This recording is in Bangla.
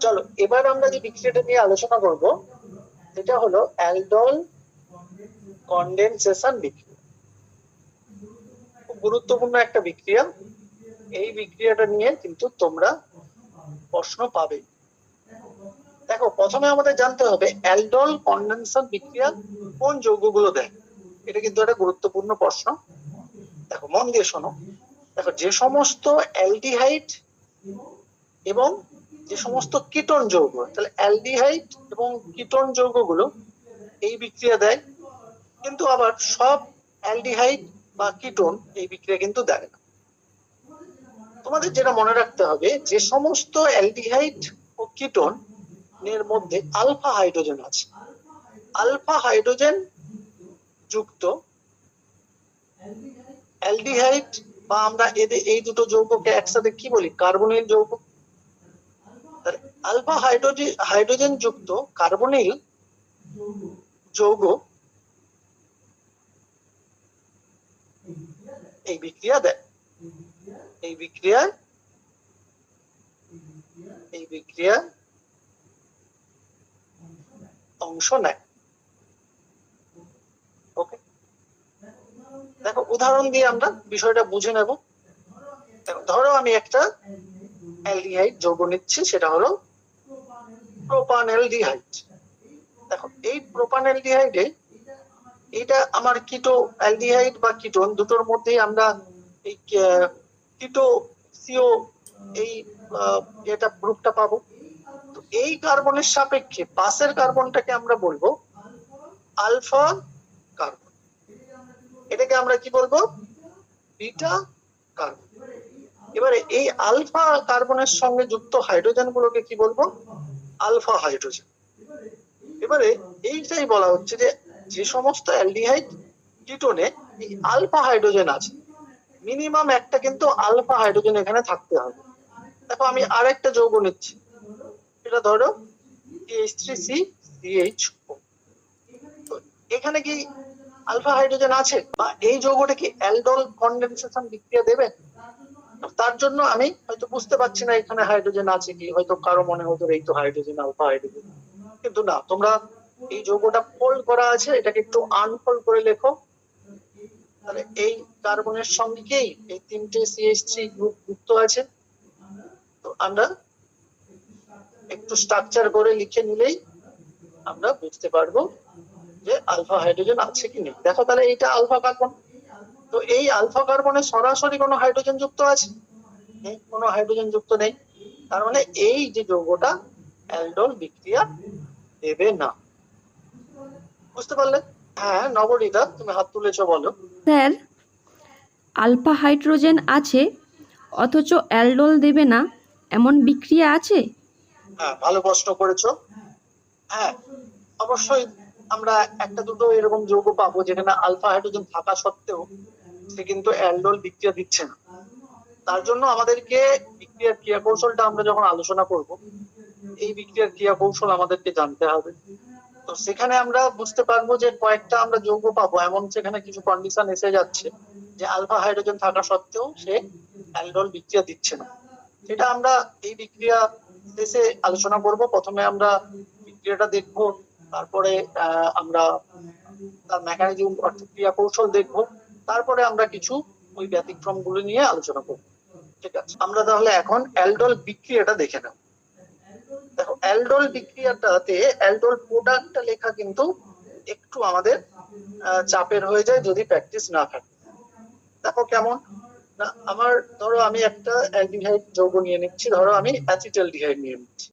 চলো, এবার আমরা যে বিক্রিয়াটা নিয়ে আলোচনা করব, সেটা হলো অ্যালডল কন্ডেনসেশন বিক্রিয়া। খুব গুরুত্বপূর্ণ একটা বিক্রিয়া। এই বিক্রিয়াটা নিয়ে কিন্তু তোমরা প্রশ্ন পাবে। দেখো, প্রথমে আমাদের জানতে হবে অ্যালডল কন্ডেনসেশন বিক্রিয়া কোন যৌগগুলো দেয়। এটা কিন্তু একটা গুরুত্বপূর্ণ প্রশ্ন। দেখো, মন দিয়ে শোনো। দেখো, যে সমস্ত অ্যালডিহাইড এবং যে সমস্ত কিটোন যৌগ, তাহলে অ্যালডিহাইড এবং কিটোন যৌগগুলো এই বিক্রিয়া দেয়, কিন্তু আবার সব অ্যালডিহাইড বা কিটোন এই বিক্রিয়া কিন্তু দেয় না। তোমাদের যেটা মনে রাখতে হবে, যে সমস্ত অ্যালডিহাইড ও কিটোন এর মধ্যে আলফা হাইড্রোজেন আছে। আলফা হাইড্রোজেন যুক্ত অ্যালডিহাইড বা আমরা এদের এই দুটো যৌগকে একসাথে কি বলি? কার্বনিল যৌগ। আলফা হাইড্রোজেন হাইড্রোজেন যুক্ত কার্বনিল যৌগ এই বিক্রিয়া দেয়। এই বিক্রিয়া এই বিক্রিয়া অংশ নেয়। ওকে দেখো, উদাহরণ দিয়ে আমরা বিষয়টা বুঝে নেব। ধরো আমি একটা অ্যালডিহাইড যৌগ নিচ্ছি, সেটা হলো প্রোপানএলডিহাইড দেখো, এই এটা আমার কিটো অ্যালডিহাইড বা কিটোন দুটোর মধ্যেই আমরা এই কিটো সিও এই এটা গ্রুপটা পাবো। তো এই কার্বনের সাপেক্ষে পাশের কার্বনটাকে আমরা বলব আলফা কার্বন। এটাকে আমরা কি বলব? Beta carbon. এবারে এই আলফা কার্বনের সঙ্গে যুক্ত হাইড্রোজেন গুলোকে কি বলব? Alpha hydrogen. এবারে এইটাই বলা হচ্ছে যে যে সমস্ত অ্যালডিহাইড কিটোনে এই আলফা হাইড্রোজেন আছে, মিনিমাম একটা কিন্তু আলফা হাইড্রোজেন এখানে থাকতে হবে। দেখো আমি আরেকটা যৌগ নিচ্ছি, এটা ধরো এইচ থ্রি সি সিএইচ এখানে কি আলফা হাইড্রোজেন আছে? বা এই যৌগটা কি অ্যালডল কন্ডেনসেশন বিক্রিয়া দেবে? তার জন্য আমি হয়তো বুঝতে পারছি না এখানে হাইড্রোজেন আছে কি, হয়তো কারও মনে হতো এই তো হাইড্রোজেন আলফা হাইড্রোজেন কিন্তু না, তোমরা এই যৌগটা ফোল্ড করা আছে, এটাকে একটু আনফোল্ড করে লেখো। তাহলে এই কার্বনের সঙ্গেই এই তিনটে থ্রি গ্রুপ যুক্ত আছে। তো আমরা একটু স্ট্রাকচার করে লিখে নিলেই আমরা বুঝতে পারব যে আলফা হাইড্রোজেন আছে কি নেই। দেখো তাহলে এইটা আলফা কার্বন তো এই আলফা কার্বনে সরাসরি কোনো হাইড্রোজেন যুক্ত আছে? কোনো হাইড্রোজেন যুক্ত নেই। তার মানে এই যে যৌগটা অ্যালডোল বিক্রিয়া দেবে না। বুঝতে পারলে? হ্যাঁ নবনীতা তুমি হাত তুলেছো বলো। স্যার আলফা হাইড্রোজেন আছে অথচ অ্যালডোল দেবে না এমন বিক্রিয়া আছে? হ্যাঁ ভালো প্রশ্ন করেছ। হ্যাঁ অবশ্যই আমরা একটা দুটো এরকম যৌগ পাবো যেখানে আলফা হাইড্রোজেন থাকা সত্ত্বেও সে কিন্তু অ্যালডোল বিক্রিয়া দিচ্ছে না। তার জন্য আমাদেরকে বিক্রিয়ার ক্রিয়া কৌশলটা আমরা যখন আলোচনা করব, এই বিক্রিয়ার ক্রিয়া কৌশল আমাদেরকে জানতে হবে। তো সেখানে আমরা বুঝতে পারব যে কয়েকটা আমরা যৌগ পাবো। এমন সেখানে কিছু কন্ডিশন এসে যাচ্ছে যে আলফা হাইড্রোজেন থাকা সত্ত্বেও সে অ্যালডোল বিক্রিয়া দিচ্ছে না। সেটা আমরা এই বিক্রিয়া শেষে আলোচনা করব। প্রথমে আমরা বিক্রিয়াটা দেখব, তারপরে আমরা তার মেকানিজম অর্থাৎ ক্রিয়া কৌশল দেখব। তারপরে আমরা কিছু ওই ব্যতিক্রমগুলো নিয়ে আলোচনা করব। ঠিক আছে? আমরা তাহলে এখন অ্যালডল বিক্রিয়াটা দেখে নেব। দেখো, অ্যালডোল বিক্রিয়াটাতে অ্যালডল প্রোডাক্টটা লেখা কিন্তু একটু আমাদের চাপের হয়ে যায় যদি প্র্যাকটিস না থাকে। দেখো কেমন? না, আমার, ধরো আমি একটা অ্যালডিহাইড যৌগ নিয়ে নিচ্ছি, ধরো আমি অ্যাসিটালডিহাইড নিয়ে নিচ্ছি।